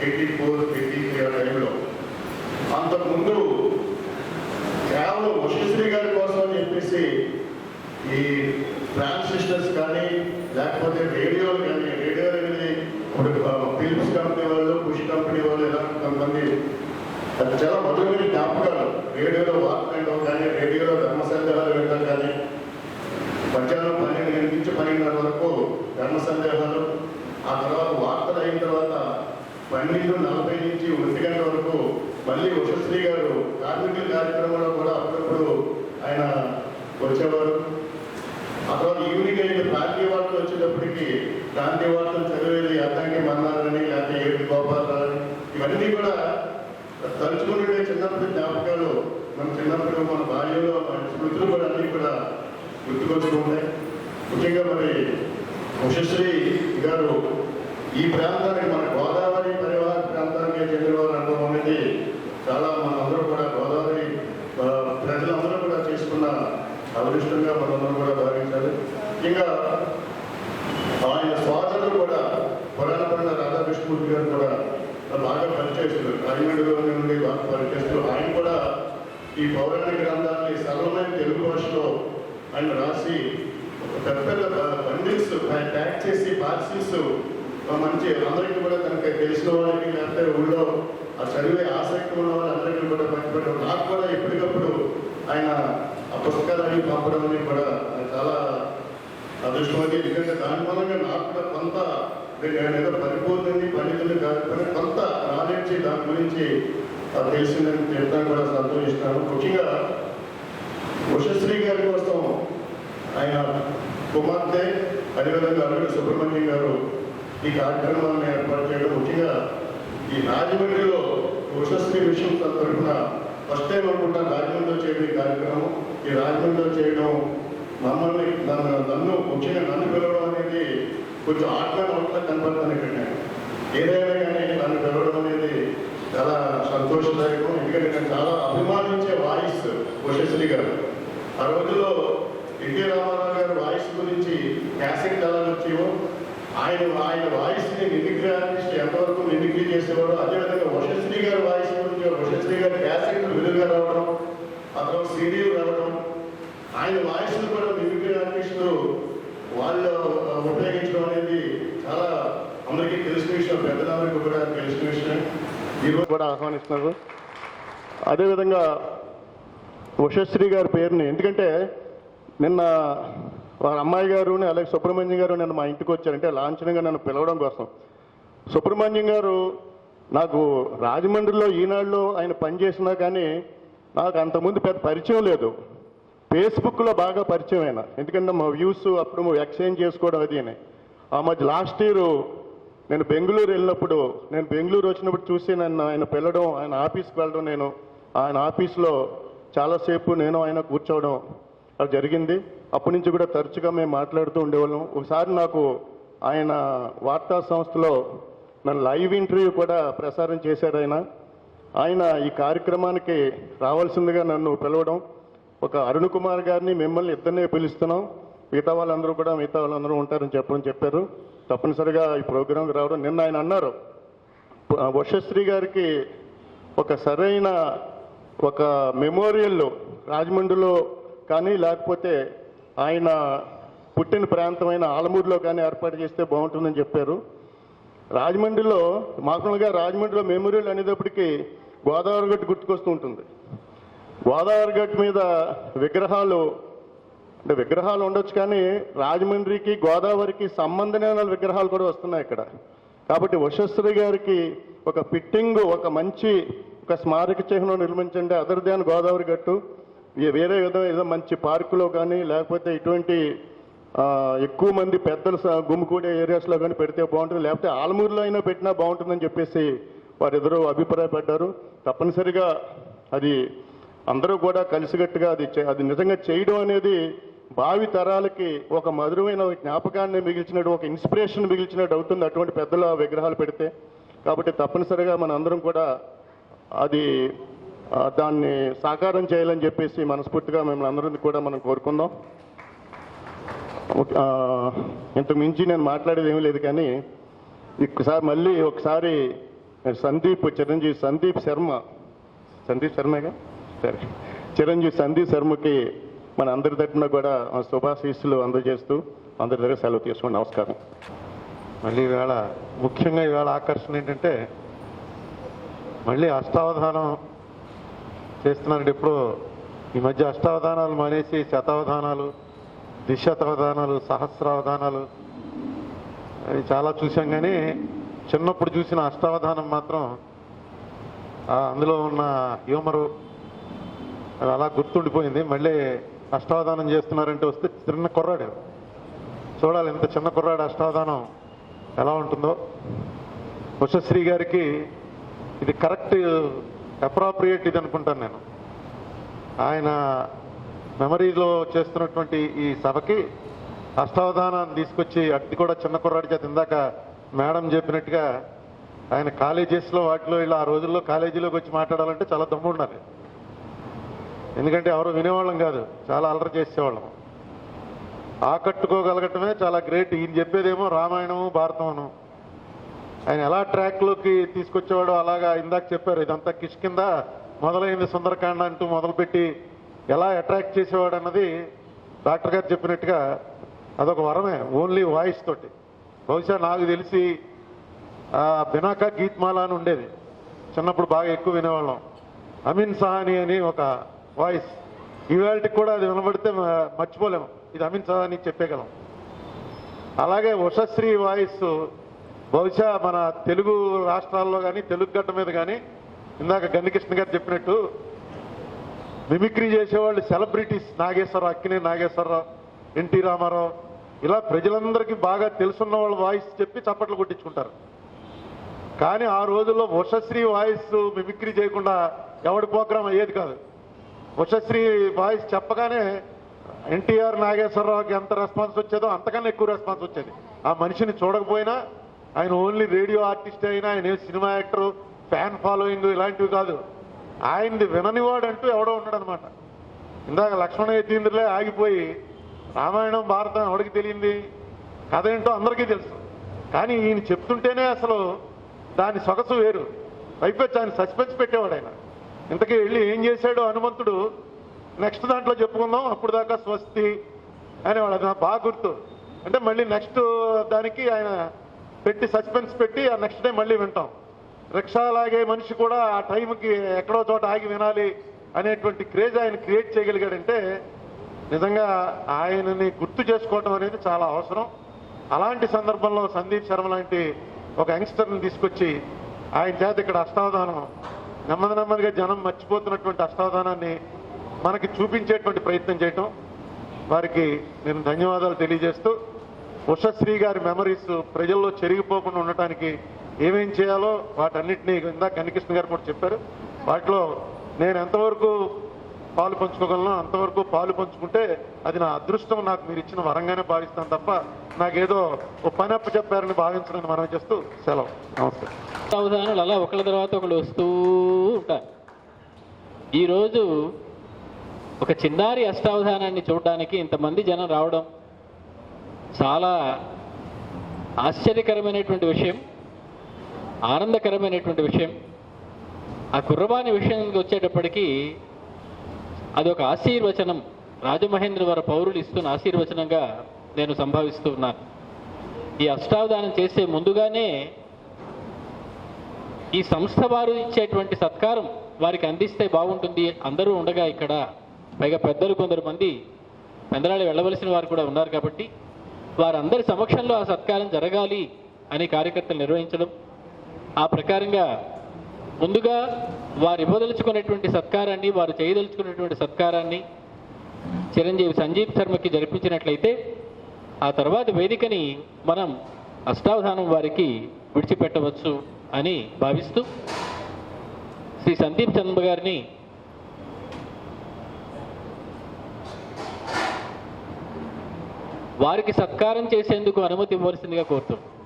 Eighty four eighty three ఆ టైంలో అంతకుముందు కేవలం వశిశ్రీ గారి కోసం అని చెప్పేసి ఈ ట్రాన్సిస్టర్స్ కానీ లేకపోతే రేడియోలు కానీ రేడియో అనేది ఇప్పుడు ఫిలిప్స్ కంపెనీ వాళ్ళు పుష్ కంపెనీ వాళ్ళు ఇలా కొంతమంది చాలా మధురమైన జ్ఞాపకాలు రేడియోలో వార్త వినడం కానీ రేడియోలో ధర్మ సందేహాలు వినడం కానీ మధ్యాహ్నం పన్నెండు గంటల నుంచి పన్నెండున్నర వరకు ధర్మ సందేహాలు ఆ తర్వాత వార్తలు అయిన తర్వాత పన్నెండు నలభై నుంచి ఒంటి గంటల వరకు మళ్ళీ ఉషశ్రీ గారు కార్మికుల కార్యక్రమంలో కూడా అప్పుడప్పుడు ఆయన వరకు ఆ తర్వాత ఈవినింగ్ అయితే ప్రాంతీయ వార్తలు వచ్చేటప్పటికి ప్రాంతీయ వార్తలు చదివేది అద్దంకి మన్నారని లేకపోతే ఏడు గోపాలరావు ఇవన్నీ కూడా తలుచుకుంటే చిన్నప్పటి జ్ఞాపకాలు మన చిన్నప్పుడు మన బాల్యంలో మన స్మృతులు కూడా అన్నీ కూడా గుర్తుకొచ్చుకుంటాయి ముఖ్యంగా మరి ఉషశ్రీ గారు ఈ ప్రాంతానికి మన గోదావరి పరివాహ ప్రాంతానికి చెందిన వారు అనడం అనేది చాలా మనందరూ కూడా గోదావరి ఆ, ప్రజలందరూ కూడా చేసుకున్న అదృష్టంగా మనందరూ కూడా భావించాలి ఇంకా ఆయన సోదరులు కూడా పురాణపడిన రాధాకృష్ణమూర్తి గారు కూడా బాగా పనిచేస్తున్నారు. రాజమండ్రిలో నుండి బాగా పనిచేస్తున్నారు. ఆయన కూడా ఈ పౌరాణిక గ్రంథాన్ని సరళమైన తెలుగు భాషలో ఆయన రాసి పెద్ద పెద్ద బండిల్స్ ఆయన ప్యాక్ చేసి పార్సిల్స్ మంచి అందరికీ కూడా తనకి తెలిసిన వాళ్ళకి లేకపోతే ఊళ్ళో ఆ చదివే ఆసక్తి ఉన్న వాళ్ళందరికీ కూడా పంచిపెట్టడం నాకు కూడా ఎప్పటికప్పుడు ఆయన ఆ పుస్తకాలన్నీ పంపడం అనేది కూడా అదృష్టమని ఎందుకంటే దాని మూలంగా నాకు కూడా కొంత నేను ఏదో పరిపూర్ణని పండితులు కాదు కొంత నాలెడ్జ్ దాని గురించి ఆ తెలిసిందని చెప్తాను కూడా సంతోషిస్తాను. ముఖ్యంగా ఉషశ్రీ గారి కోసం ఆయన కుమార్తె అదేవిధంగా అల్లుడు సుబ్రహ్మణ్యం గారు ఈ కార్యక్రమాన్ని ఏర్పాటు చేయడం. ముఖ్యంగా ఈ రాజమండ్రిలో ఉషశ్రీ విషయం తరఫున ఫస్ట్ టైం అనుకుంటా రాజమండ్రిలో చేయడం ఈ కార్యక్రమం. ఈ రాజమండ్రిలో చేయడం మమ్మల్ని నన్ను నన్ను ముఖ్యంగా నన్ను పిలవడం అనేది కొంచెం ఆత్మ కనపడుతుంది ఇక్కడ నేను. ఏదైనా కానీ నన్ను పిలవడం అనేది చాలా సంతోషదాయకం. ఎందుకంటే నేను చాలా అభిమానించే వాయిస్ ఉషశ్రీ గారు. ఆ రోజుల్లో ఎన్టీ రామారావు గారి వాయిస్ గురించి క్యాసెట్ ఎలా వచ్చేవో ఆయన ఆయన వాయిస్ని మిమిక్రీ ఎంతవరకు మిమిక్రీ చేసేవాడు అదేవిధంగా వశశ్రీ గారి వాయిస్ గురించి వశశ్రీ గారి క్యాసెట్లు విలువగా రావడం ఆ తర్వాత సీడీలు రావడం ఆయన వాయిస్ని కూడా వాళ్ళు ఉపయోగించడం అనేది చాలా అందరికీ తెలిసిన విషయం పెద్దలందరికీ కూడా తెలిసిన విషయం ఈరోజు కూడా ఆహ్వానిస్తున్నారు. అదేవిధంగా ఉషశ్రీ గారి పేరుని ఎందుకంటే నిన్న వాళ్ళ అమ్మాయి గారు అలాగే సుబ్రహ్మణ్యం గారు నేను మా ఇంటికి వచ్చారంటే లాంఛనంగా నన్ను పిలవడం కోసం. సుబ్రహ్మణ్యం గారు నాకు రాజమండ్రిలో ఈనాడులో ఆయన పనిచేసినా కానీ నాకు అంతకుముందు పెద్ద పరిచయం లేదు. ఫేస్బుక్లో బాగా పరిచయం అయినా. ఎందుకంటే మా వ్యూస్ అప్పుడు ఎక్స్చేంజ్ చేసుకోవడం అది ఆ మధ్య లాస్ట్ ఇయర్ నేను బెంగళూరు వెళ్ళినప్పుడు నేను బెంగళూరు వచ్చినప్పుడు చూసి నన్ను ఆయన పిలవడం ఆయన ఆఫీస్కి వెళ్ళడం నేను ఆయన ఆఫీస్లో చాలాసేపు నేను ఆయన కూర్చోవడం అది జరిగింది. అప్పటి నుంచి కూడా తరచుగా మేము మాట్లాడుతూ ఉండేవాళ్ళం. ఒకసారి నాకు ఆయన వార్తా సంస్థలో నన్ను లైవ్ ఇంటర్వ్యూ కూడా ప్రసారం చేశారు ఆయన. ఆయన ఈ కార్యక్రమానికి రావాల్సిందిగా నన్ను పిలవడం. ఒక అరుణ్ కుమార్ గారిని మిమ్మల్ని ఇద్దరినే పిలుస్తున్నాం. మిగతా వాళ్ళందరూ కూడా మిగతా వాళ్ళందరూ ఉంటారని చెప్పని చెప్పారు. తప్పనిసరిగా ఈ ప్రోగ్రాంకి రావడం నిన్న ఆయన అన్నారు. వర్షశ్రీ గారికి ఒక సరైన ఒక మెమోరియల్ రాజమండ్రిలో కానీ లేకపోతే ఆయన పుట్టిన ప్రాంతమైన ఆలమూరులో కానీ ఏర్పాటు చేస్తే బాగుంటుందని చెప్పారు. రాజమండ్రిలో మామూలుగా రాజమండ్రిలో మెమోరియల్ అనేటప్పటికీ గోదావరి గట్టు గుర్తుకొస్తూ ఉంటుంది. గోదావరి గట్టు మీద విగ్రహాలు అంటే విగ్రహాలు ఉండొచ్చు కానీ రాజమండ్రికి గోదావరికి సంబంధమైన విగ్రహాలు కూడా వస్తున్నాయి ఇక్కడ. కాబట్టి వశశ్రీ గారికి ఒక ఫిట్టింగ్ ఒక మంచి ఒక స్మారక చిహ్నం నిర్మించండి. అదర్ దాన్ గోదావరి గట్టు. వేరే విధంగా ఏదో మంచి పార్కులో కానీ లేకపోతే ఇటువంటి ఎక్కువ మంది పెద్దలు గుమ్మికూడే ఏరియాస్లో కానీ పెడితే బాగుంటుంది. లేకపోతే ఆలమూరులో అయినా పెట్టినా బాగుంటుందని చెప్పేసి వారిద్దరూ అభిప్రాయపడ్డారు. తప్పనిసరిగా అది అందరూ కూడా కలిసికట్టుగా అది చే- అది నిజంగా చేయడం అనేది భావి తరాలకి ఒక మధురమైన జ్ఞాపకాన్ని మిగిల్చినట్టు ఒక ఇన్స్పిరేషన్ మిగిల్చినట్టు అవుతుంది అటువంటి పెద్దల విగ్రహాలు పెడితే. కాబట్టి తప్పనిసరిగా మన అందరం కూడా అది దాన్ని సాకారం చేయాలని చెప్పేసి మనస్ఫూర్తిగా మిమ్మల్ని అందరినీ కూడా మనం కోరుకుందాం. ఇంత ఇంతకు మించి నేను మాట్లాడేది ఏమీ లేదు కానీ ఒకసారి మళ్ళీ ఒకసారి సందీప్ చిరంజీవి సందీప్ శర్మ. సందీప్ శర్మగా? సరే. చిరంజీవి సందీప్ శర్మకి మన అందరి తరఫున కూడా మన శుభాశీస్సులు అందజేస్తూ అందరి దగ్గర సెలవు తీసుకోండి నమస్కారం. మళ్ళీ ఈవేళ ముఖ్యంగా ఈవేళ ఆకర్షణ ఏంటంటే మళ్ళీ అష్టావధానం చేస్తున్నారంటే ఇప్పుడు ఈ మధ్య అష్టావధానాలు మానేసి శతావధానాలు దిశతావధానాలు సహస్రావధానాలు అవి చాలా చూసాం కానీ చిన్నప్పుడు చూసిన అష్టావధానం మాత్రం అందులో ఉన్న హ్యూమరు అది అలా గుర్తుండిపోయింది. మళ్ళీ అష్టావధానం చేస్తున్నారంటే వస్తే చిన్న కుర్రాడు చూడాలి ఇంత చిన్న కుర్రాడు అష్టావధానం ఎలా ఉంటుందో. ఉషశ్రీ గారికి ఇది కరెక్ట్ అప్రాప్రియేట్ ఇది అనుకుంటాను నేను. ఆయన మెమరీలో చేస్తున్నటువంటి ఈ సభకి అష్టావధానాన్ని తీసుకొచ్చి అది కూడా చిన్న కుర్రాడి చేత ఇందాక మేడం చెప్పినట్టుగా ఆయన కాలేజెస్లో వాటిలో ఇలా ఆ రోజుల్లో కాలేజీలోకి వచ్చి మాట్లాడాలంటే చాలా దమ్ము ఉండాలి ఎందుకంటే ఎవరు వినేవాళ్ళం కాదు చాలా అలరి చేసేవాళ్ళం. ఆకట్టుకోగలగటమే చాలా గ్రేట్. ఈయన చెప్పేదేమో రామాయణము భారతమును. ఆయన ఎలా ట్రాక్లోకి తీసుకొచ్చేవాడో అలాగా ఇందాక చెప్పారు. ఇదంతా కిష్కింద మొదలైంది సుందరకాండ అంటూ మొదలుపెట్టి ఎలా అట్రాక్ట్ చేసేవాడు అన్నది డాక్టర్ గారు చెప్పినట్టుగా అదొక వరమే ఓన్లీ వాయిస్ తోటి. బహుశా నాకు తెలిసి ఆ బినాకా గీత్మాల అని ఉండేది. చిన్నప్పుడు బాగా ఎక్కువ వినేవాళ్ళం. అమీన్ సహాని అని ఒక వాయిస్. ఇవాళకి కూడా అది వినబడితే మర్చిపోలేము. ఇది అమిన్ సదాని చెప్పేగలం అలాగే ఉషశ్రీ వాయిస్. బహుశా మన తెలుగు రాష్ట్రాల్లో కానీ తెలుగు గడ్డ మీద కానీ ఇందాక గన్నికృష్ణ గారు చెప్పినట్టు మిమిక్రీ చేసేవాళ్ళు సెలబ్రిటీస్. నాగేశ్వరరావు అక్కినే నాగేశ్వరరావు ఎన్టీ రామారావు. ఇలా ప్రజలందరికీ బాగా తెలుసున్న వాళ్ళ వాయిస్ చెప్పి చప్పట్లు కొట్టించుకుంటారు. కానీ ఆ రోజుల్లో ఉషశ్రీ వాయిస్ మిమిక్రీ చేయకుండా ఎవడి ప్రోగ్రాం అయ్యేది కాదు. ఉషశ్రీ వాయిస్ చెప్పగానే ఎన్టీఆర్ నాగేశ్వరరావుకి ఎంత రెస్పాన్స్ వచ్చేదో అంతకన్నా ఎక్కువ రెస్పాన్స్ వచ్చేది. ఆ మనిషిని చూడకపోయినా ఆయన ఓన్లీ రేడియో ఆర్టిస్ట్ అయినా ఆయన ఏ సినిమా యాక్టర్ ఫ్యాన్ ఫాలోయింగ్ ఇలాంటివి కాదు. ఆయనది విననివాడు అంటూ ఎవడో ఉన్నాడనమాట. ఇందాక లక్ష్మణ యతీంద్రులే ఆగిపోయి రామాయణం భారతం ఎవడికి తెలియంది? కథ ఏంటో అందరికీ తెలుసు. కానీ ఈయన చెప్తుంటేనే అసలు దాని సొగసు వేరు. అయిపోయి ఆయన సస్పెన్స్ పెట్టేవాడు ఆయన. ఇంతకీ వెళ్ళి ఏం చేశాడు హనుమంతుడు? నెక్స్ట్ దాంట్లో చెప్పుకుందాం అప్పుడు దాకా స్వస్తి అనేవాడు అది నాకు బాగా గుర్తు. అంటే మళ్ళీ నెక్స్ట్ దానికి ఆయన పెట్టి సస్పెన్స్ పెట్టి ఆ నెక్స్ట్ డే మళ్ళీ వింటాం. రిక్షా లాగే మనిషి కూడా ఆ టైంకి ఎక్కడో చోట ఆగి వినాలి అనేటువంటి క్రేజ్ ఆయన క్రియేట్ చేయగలిగాడంటే నిజంగా ఆయనని గుర్తు చేసుకోవటం అనేది చాలా అవసరం. అలాంటి సందర్భంలో సందీప్ శర్మ లాంటి ఒక యంగ్స్టర్ని తీసుకొచ్చి ఆయన చేత ఇక్కడ అష్టావధానం నెమ్మది నెమ్మదిగా జనం మర్చిపోతున్నటువంటి అష్టావధానాన్ని మనకి చూపించేటువంటి ప్రయత్నం చేయటం. వారికి నేను ధన్యవాదాలు తెలియజేస్తూ ఉషశ్రీ గారి మెమరీస్ ప్రజల్లో చెరిగిపోకుండా ఉండటానికి ఏమేం చేయాలో వాటన్నిటినీ ఇందాక కనికృష్ణ గారు కూడా చెప్పారు. వాటిలో నేను ఎంతవరకు పాలు పంచుకోగలను అంతవరకు పాలు పంచుకుంటే అది నా అదృష్టం నాకు మీరు ఇచ్చిన వరంగానే భావిస్తాను తప్ప నాకేదో ఓ పని చెప్పారని భావించడానికి మనం చేస్తూ సెలవు. నమస్తే అవధానాలు అలా ఒకళ్ళ తర్వాత ఒకళ్ళు వస్తూ ఉంటారు ఈరోజు ఒక చిన్నారి అష్టావధానాన్ని చూడడానికి ఇంతమంది జనం రావడం చాలా ఆశ్చర్యకరమైనటువంటి విషయం ఆనందకరమైనటువంటి విషయం. ఆ కుర్రబాని విషయానికి వచ్చేటప్పటికీ అదొక ఆశీర్వచనం. రాజమహేంద్రవర పౌరులు ఇస్తున్న ఆశీర్వచనంగా నేను సంభావిస్తూ ఉన్నాను. ఈ అష్టావధానం చేసే ముందుగానే ఈ సంస్థ వారు ఇచ్చేటువంటి సత్కారం వారికి అందిస్తే బాగుంటుంది. అందరూ ఉండగా ఇక్కడ పైగా పెద్దలు కొందరు మంది పెందరాళి వెళ్ళవలసిన వారు కూడా ఉన్నారు కాబట్టి వారందరి సమక్షంలో ఆ సత్కారం జరగాలి అని కార్యకర్తలు నిర్వహించడం. ఆ ప్రకారంగా ముందుగా వారు ఇవ్వదలుచుకునేటువంటి సత్కారాన్ని వారు చేయదలుచుకునేటువంటి సత్కారాన్ని చిరంజీవి సంజీవ్ శర్మకి జరిపించినట్లయితే ఆ తర్వాత వేదికని మనం అష్టావధానం వారికి విడిచిపెట్టవచ్చు. అని భావిస్తూ శ్రీ సందీప్ చంద్ర గారిని వారికి సత్కారం చేసేందుకు అనుమతి ఇవ్వవలసిందిగా కోరుతున్నాం